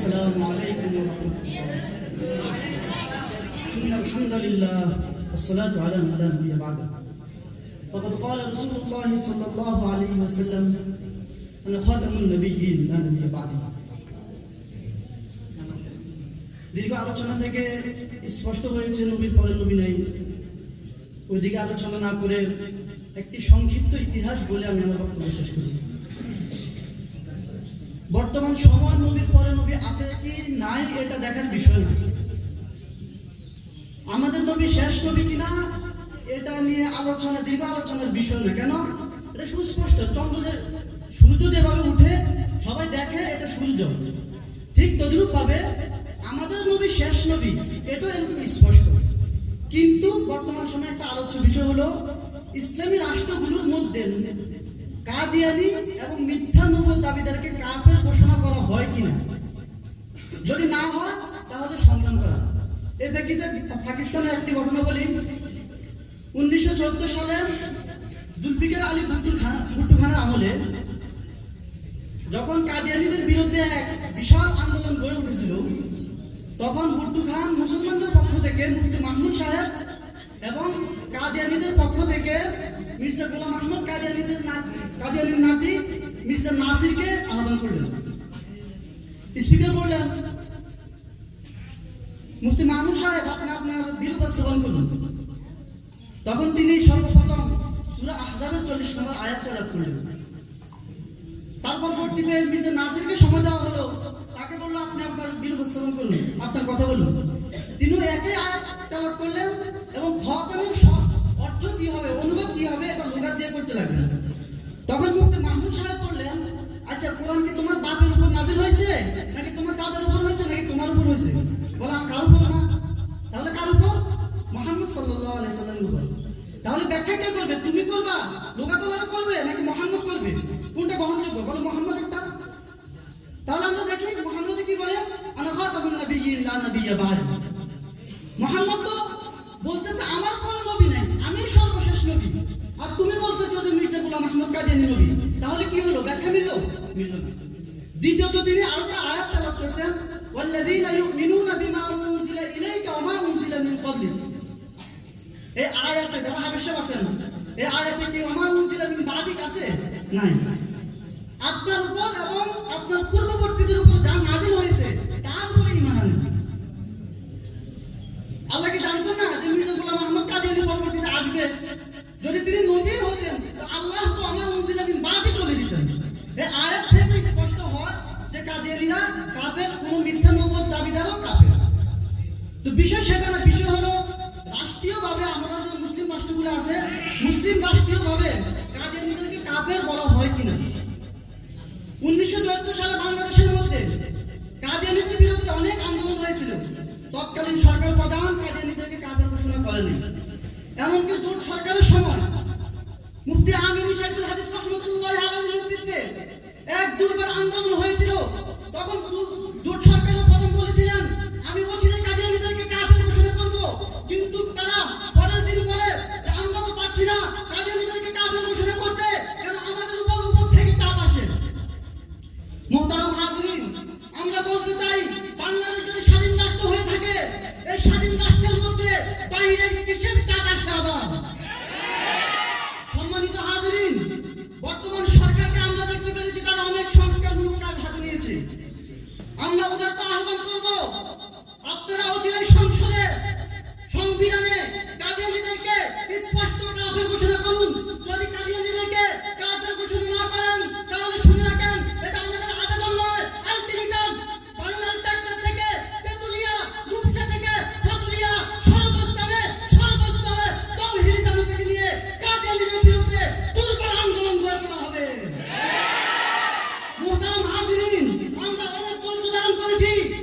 السلام عليكم ورحمة الله إن الحمد لله والصلاة على من لا نبي بعده وقد قال رسول الله صلى الله عليه وسلم أنا خاتم النبيين لا نبي بعده দীর্ঘ আলোচনা থেকে স্পষ্ট হয়েছে নবীর পরে নবী নেই ওইদিকে আলোচনা না করে একটি সংক্ষিপ্ত ইতিহাস বলে আমি আমার বক্তব্য শেষ করি বর্তমান সময় নবীর পরে নবী আছে কি নাই, এটা দেখার বিষয় না। আমাদের নবী শেষ নবী কিনা, এটা নিয়ে আলোচনা, দীর্ঘ আলোচনার বিষয় না। কেন? এটা সুস্পষ্ট। চন্দ্র যে সূর্য যেভাবে উঠে, সবাই দেখে, এটা সূর্য। ঠিক তদ্রুপ ভাবে আমাদের নবী শেষ নবী, এটাও এরকম স্পষ্ট। কিন্তু বর্তমান সময়ে একটা আলোচ্য বিষয় হলো, ইসলামী রাষ্ট্রগুলোর মধ্যে কাদিয়ানি এবং মিথ্যা নবুর দাবিদারকে কাফের ঘোষণা করা হয় কিনা? যদি না হয়, তাহলে সন্ধান করা। এই প্রেক্ষিতে পাকিস্তানের একটি ঘটনা বলি উনিশশো চোদ্দ সালে জুলফিকার আলী খান খানের আমলে যখন কাদিয়ানিদের বিরুদ্ধে এক বিশাল আন্দোলন গড়ে উঠেছিল, তখন ভুট্টু খান মুসলমানদের পক্ষ থেকে মুফতি মাহমুদ সাহেব এবং কাদিয়ানিদের পক্ষ থেকে মির্জা গোলাম আহমদ কাদিয়ানিদের কাদিয়ানির নাতি মির্জা নাসিরকে আহ্বান করলেন। স্পিকার বললেন, মুফতি মাহমুদ সাহেব, আপনি আপনার বিল উপস্থাপন করুন। তখন তিনি সর্বপ্রথম সুরা আহজাবের চল্লিশ নম্বর আয়াত তেলাপ করলেন। তার পরবর্তীতে মির্জা নাসিরকে সময় দেওয়া হলো। তাকে বলল, আপনি আপনার বিল উপস্থাপন করুন। আপনার কথা বলুন। তাহলে ব্যাখ্যা কে করবে? তুমি করবা? লোকাতলারা করবে নাকি মোহাম্মদ করবে? কোনটা গ্রহণযোগ্য? বলে মোহাম্মদ একটা। তাহলে আমরা দেখি, মোহাম্মদ কি বলে? মোহাম্মদ তো বলতেছে, আমার কোনো নবী নাই, আমি সর্বশেষ নবী। আর তুমি বলতেছো যে মির্জা গোলাম আহমদ কাদিয়ানি নবী। তাহলে কি হলো? ব্যাখ্যা মিললো? মিললো দ্বিতীয়ত তিনি আরেকটা আয়াত তেলাওয়াত করছেন, ওয়াল্লাযীনা ইউমিনুনা বিমা উনজিলা আয়াতে যারা হাবেশে আছেন এই আয়াতে কি ওয়া উনজিলা মিন বাদিক আছে? নাই। আপনার উপর এবং আপনার পূর্ববর্তীদের উপর যা নাজিল হয়েছে, তার উপরে ঈমান আনবেন আল্লাহ কি জানতেন না যে মির্জা গোলাম আহমদ কাদিয়ানি পরবর্তীতে আসবে? যদি তিনি নবী হতেন আল্লাহ তো আমার মুজিলামিন বাদই বলে দিতেন? এই আয়াত থেকে স্পষ্ট হয় যে কাদিয়ানিরা কাফের, কোনো মিথ্যা নবুয়ত দাবিদারও কাফের। তো বিষয় সেটা না বিষয় হলো, রাষ্ট্রীয়ভাবে আমরা যে আছে, মুসলিম রাষ্ট্রীয়ভাবে কাদিয়ানিদেরকে কাফের বলা হয় কিনা? উনিশশো চুয়াত্তর সালে বাংলাদেশের মধ্যে কাদিয়ানিদের বিরুদ্ধে অনেক আন্দোলন হয়েছিল। তৎকালীন সরকার প্রধান কাদিয়ানিদেরকে কাফের ঘোষণা করেনি। এমনকি জোট সরকারের সময় মুফতি আমিন সাইদুল হাদিস রহমতুল্লাহ আলাইহির নেতৃত্বে এক দুর্বার আন্দোলন হয়েছিল। তখন Chị.